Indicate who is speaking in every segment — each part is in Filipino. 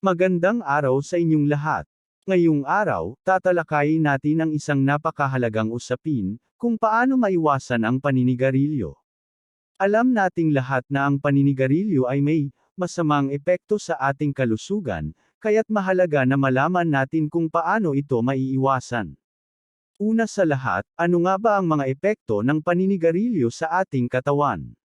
Speaker 1: Magandang araw sa inyong lahat. Ngayong araw, tatalakayin natin ang isang napakahalagang usapin, kung paano maiwasan ang paninigarilyo. Alam nating lahat na ang paninigarilyo ay may masamang epekto sa ating kalusugan, kaya't mahalaga na malaman natin kung paano ito maiiwasan. Una sa lahat, ano nga ba ang mga epekto ng paninigarilyo sa ating katawan?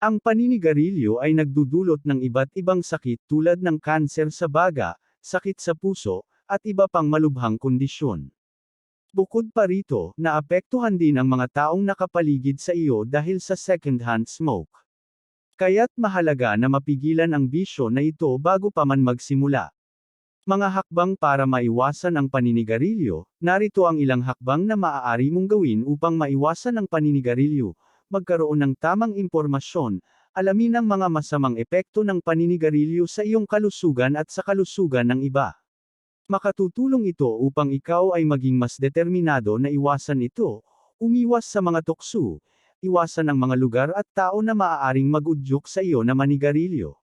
Speaker 1: Ang paninigarilyo ay nagdudulot ng iba't ibang sakit tulad ng kanser sa baga, sakit sa puso, at iba pang malubhang kondisyon. Bukod pa rito, naapektuhan din ang mga taong nakapaligid sa iyo dahil sa second-hand smoke. Kaya't mahalaga na mapigilan ang bisyo na ito bago pa man magsimula. Mga hakbang para maiwasan ang paninigarilyo, narito ang ilang hakbang na maaari mong gawin upang maiwasan ang paninigarilyo, magkaroon ng tamang impormasyon, alamin ang mga masamang epekto ng paninigarilyo sa iyong kalusugan at sa kalusugan ng iba. Makatutulong ito upang ikaw ay maging mas determinado na iwasan ito, umiwas sa mga tukso, iwasan ang mga lugar at tao na maaaring magudyok sa iyo na manigarilyo.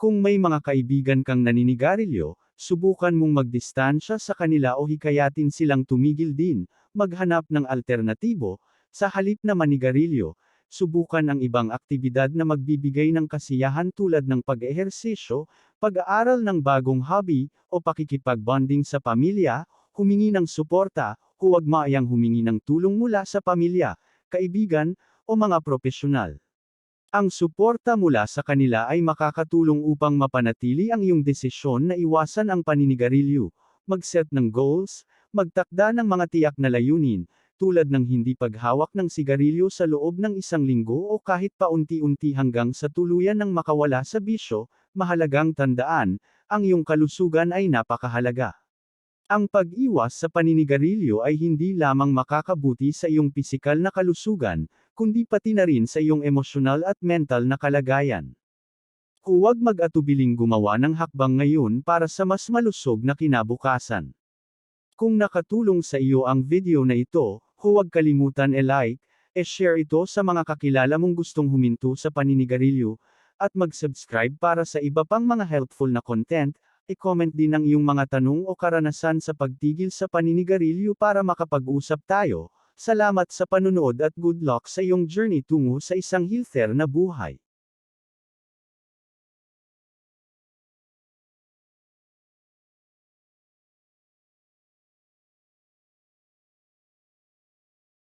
Speaker 1: Kung may mga kaibigan kang naninigarilyo, subukan mong magdistansya sa kanila o hikayatin silang tumigil din, maghanap ng alternatibo, sa halip na manigarilyo, subukan ang ibang aktibidad na magbibigay ng kasiyahan tulad ng pag-ehersisyo, pag-aaral ng bagong hobby, o pakikipag-bonding sa pamilya, humingi ng suporta, huwag maayang humingi ng tulong mula sa pamilya, kaibigan, o mga profesional. Ang suporta mula sa kanila ay makakatulong upang mapanatili ang iyong desisyon na iwasan ang paninigarilyo, mag-set ng goals, magtakda ng mga tiyak na layunin, tulad ng hindi paghawak ng sigarilyo sa loob ng isang linggo o kahit paunti-unti hanggang sa tuluyan ng makawala sa bisyo, mahalagang tandaan, ang iyong kalusugan ay napakahalaga. Ang pag-iwas sa paninigarilyo ay hindi lamang makakabuti sa iyong pisikal na kalusugan, kundi pati na rin sa iyong emosyonal at mental na kalagayan. Huwag mag-atubiling gumawa ng hakbang ngayon para sa mas malusog na kinabukasan. Kung nakatulong sa iyo ang video na ito, Huwag kalimutan e-like, e-share ito sa mga kakilala mong gustong huminto sa paninigarilyo, at mag-subscribe para sa iba pang mga helpful na content, i-comment din ang iyong mga tanong o karanasan sa pagtigil sa paninigarilyo para makapag-usap tayo. Salamat sa panunood at good luck sa iyong journey tungo sa isang healthier na buhay.